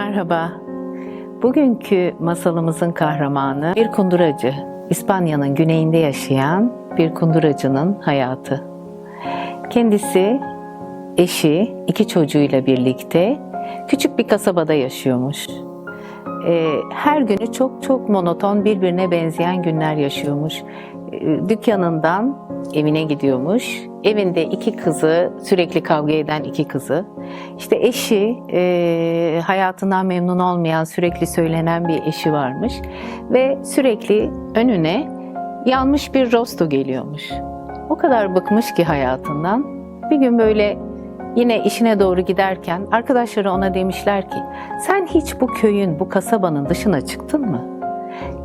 Merhaba. Bugünkü masalımızın kahramanı bir kunduracı. İspanya'nın güneyinde yaşayan bir kunduracının hayatı. Kendisi, eşi, iki çocuğuyla birlikte küçük bir kasabada yaşıyormuş. Ee, her günü çok çok monoton birbirine benzeyen günler yaşıyormuş. Dükkanından evine gidiyormuş. Evinde iki kızı, sürekli kavga eden iki kızı. İşte eşi, e, hayatından memnun olmayan, sürekli söylenen bir eşi varmış. Ve sürekli önüne yanmış bir rosto geliyormuş. O kadar bıkmış ki hayatından. Bir gün böyle yine işine doğru giderken arkadaşları ona demişler ki sen hiç bu köyün, bu kasabanın dışına çıktın mı?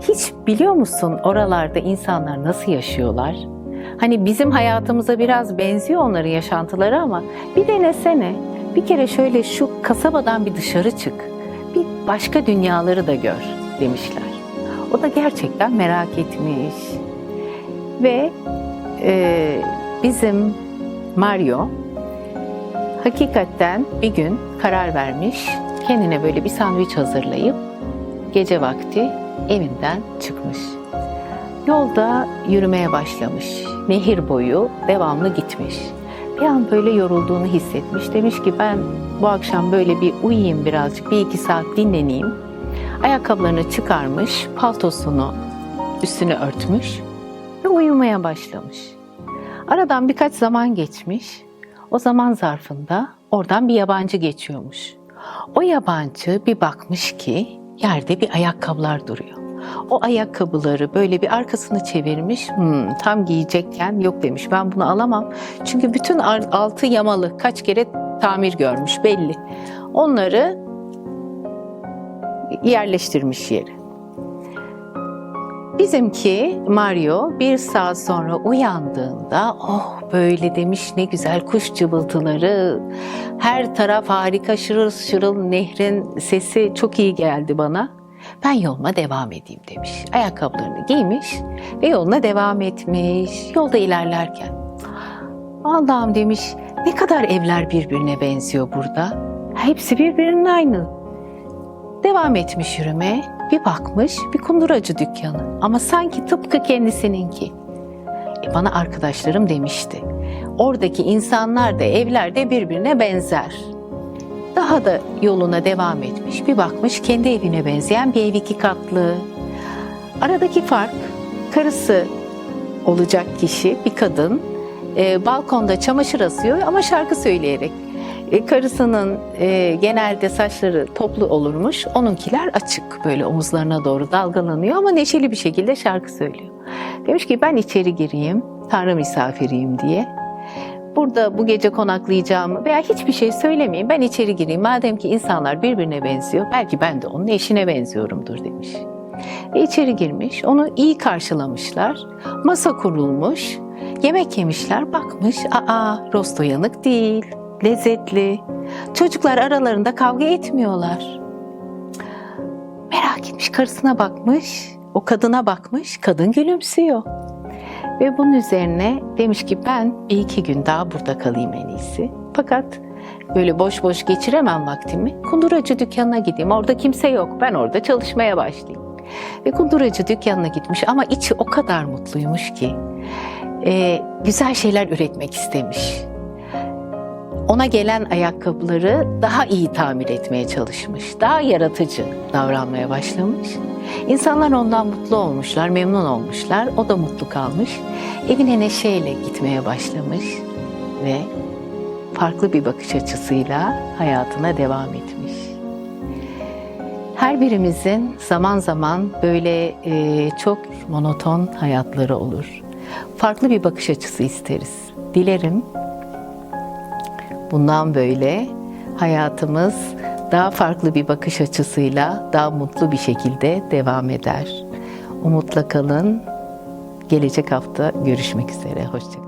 Hiç biliyor musun oralarda insanlar nasıl yaşıyorlar? Hani bizim hayatımıza biraz benziyor onların yaşantıları ama bir denesene. Bir kere şöyle şu kasabadan bir dışarı çık. Bir başka dünyaları da gör demişler. O da gerçekten merak etmiş. Ve e, bizim Mario hakikaten bir gün karar vermiş. Kendine böyle bir sandviç hazırlayıp gece vakti evinden çıkmış. Yolda yürümeye başlamış. Nehir boyu devamlı gitmiş. Bir an böyle yorulduğunu hissetmiş. Demiş ki ben bu akşam böyle bir uyuyayım birazcık, bir iki saat dinleneyim. Ayakkabılarını çıkarmış, paltosunu üstüne örtmüş ve uyumaya başlamış. Aradan birkaç zaman geçmiş. O zaman zarfında oradan bir yabancı geçiyormuş. O yabancı bir bakmış ki yerde bir ayakkabılar duruyor. O ayakkabıları böyle bir arkasını çevirmiş. "Hmm, tam giyecekken yok demiş. Ben bunu alamam. Çünkü bütün altı yamalı. Kaç kere tamir görmüş belli. Onları yerleştirmiş yere. Bizimki Mario bir saat sonra uyandığında oh böyle demiş ne güzel kuş cıvıltıları her taraf harika şırıl şırıl nehrin sesi çok iyi geldi bana. Ben yoluma devam edeyim demiş. Ayakkabılarını giymiş ve yoluna devam etmiş. Yolda ilerlerken Allah'ım demiş ne kadar evler birbirine benziyor burada. Hepsi birbirinin aynı. Devam etmiş yürüme. Bir bakmış bir kunduracı dükkanı. Ama sanki tıpkı kendisininki. E bana arkadaşlarım demişti. Oradaki insanlar da evler de birbirine benzer. Daha da yoluna devam etmiş. Bir bakmış kendi evine benzeyen bir ev iki katlı. Aradaki fark karısı olacak kişi bir kadın e, balkonda çamaşır asıyor ama şarkı söyleyerek. E, karısının e, genelde saçları toplu olurmuş. Onunkiler açık böyle omuzlarına doğru dalgalanıyor ama neşeli bir şekilde şarkı söylüyor. Demiş ki ben içeri gireyim, Tanrı misafiriyim diye. Burada bu gece konaklayacağımı veya hiçbir şey söylemeyeyim ben içeri gireyim. Madem ki insanlar birbirine benziyor belki ben de onun eşine benziyorumdur demiş. Ve içeri girmiş, onu iyi karşılamışlar. Masa kurulmuş, yemek yemişler, bakmış, aa rosto yanık değil, lezzetli. Çocuklar aralarında kavga etmiyorlar. Merak etmiş, karısına bakmış, o kadına bakmış, kadın gülümsüyor. Ve bunun üzerine demiş ki ben bir iki gün daha burada kalayım en iyisi. Fakat böyle boş boş geçiremem vaktimi. Kunduracı dükkanına gideyim. Orada kimse yok. Ben orada çalışmaya başlayayım. Ve kunduracı dükkanına gitmiş ama içi o kadar mutluymuş ki e, güzel şeyler üretmek istemiş. Ona gelen ayakkabıları daha iyi tamir etmeye çalışmış. Daha yaratıcı davranmaya başlamış. İnsanlar ondan mutlu olmuşlar, memnun olmuşlar. O da mutlu kalmış. Evine neşeyle gitmeye başlamış ve farklı bir bakış açısıyla hayatına devam etmiş. Her birimizin zaman zaman böyle e, çok monoton hayatları olur. Farklı bir bakış açısı isteriz. Dilerim bundan böyle hayatımız daha farklı bir bakış açısıyla daha mutlu bir şekilde devam eder. Umutla kalın. Gelecek hafta görüşmek üzere. Hoşçakalın.